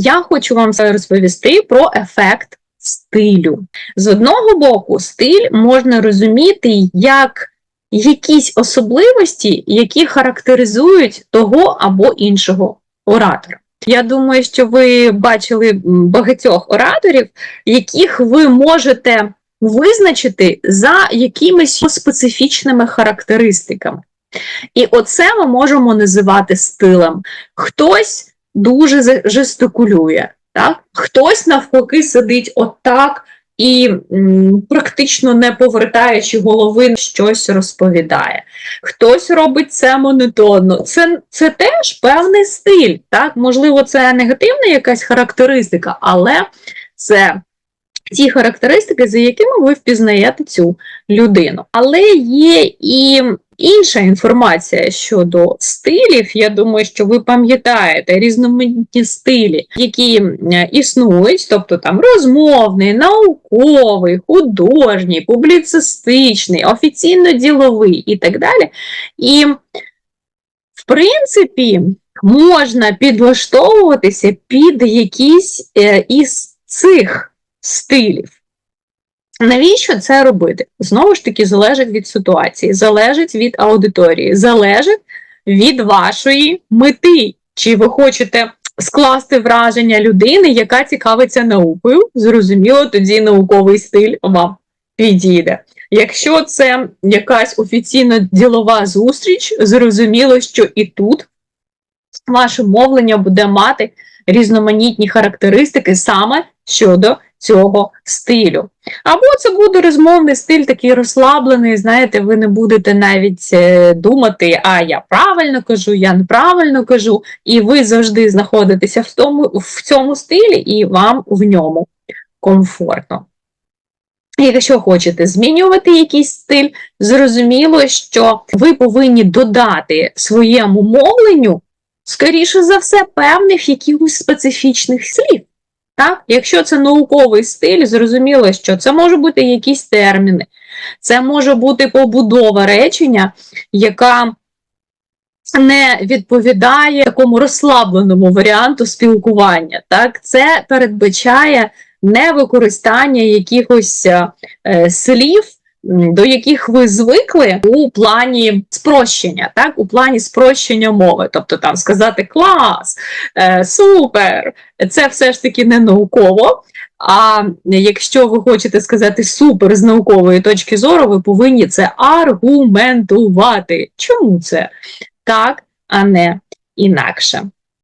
Я хочу вам розповісти про ефект стилю. З одного боку, стиль можна розуміти як якісь особливості, які характеризують того або іншого оратора. Я думаю, що ви бачили багатьох ораторів, яких ви можете визначити за якимись специфічними характеристиками. І оце ми можемо називати стилем. Хтось дуже жестикулює, так? хтось навпаки сидить отак і м, практично не повертаючи голови, щось розповідає. Хтось робить це монотонно. Це, це теж певний стиль. Так? Можливо, це негативна якась характеристика, але це ті характеристики, за якими ви впізнаєте цю людину. Але є і інша інформація щодо стилів. Я думаю, що ви пам'ятаєте різноманітні стилі, які е, існують, тобто там розмовний, науковий, художній, публіцистичний, офіційно-діловий і так далі. І, в принципі, можна підлаштовуватися під якісь е, із цих стилів. Навіщо це робити? Знову ж таки, залежить від ситуації, залежить від аудиторії, залежить від вашої мети. Чи ви хочете скласти враження людини, яка цікавиться наукою? Зрозуміло, тоді науковий стиль вам підійде. Якщо це якась офіційно ділова зустріч, зрозуміло, що і тут ваше мовлення буде мати різноманітні характеристики саме щодо цього стилю. Або це буде розмовний стиль такий розслаблений, знаєте, ви не будете навіть е, думати, а я правильно кажу, я неправильно кажу, і ви завжди знаходитеся в, тому, в цьому стилі, і вам в ньому комфортно. Якщо хочете змінювати якийсь стиль, зрозуміло, що ви повинні додати своєму мовленню, скоріше за все, певних якихось специфічних слів. Так? Якщо це науковий стиль, зрозуміло, що це можуть бути якісь терміни, це може бути побудова речення, яка не відповідає такому розслабленому варіанту спілкування. Так? Це передбачає невикористання якихось е, слів, до яких ви звикли у плані спрощення, так? у плані спрощення мови. Тобто там сказати клас, е, супер, це все ж таки не науково. А якщо ви хочете сказати супер з наукової точки зору, ви повинні це аргументувати. Чому це так, а не інакше?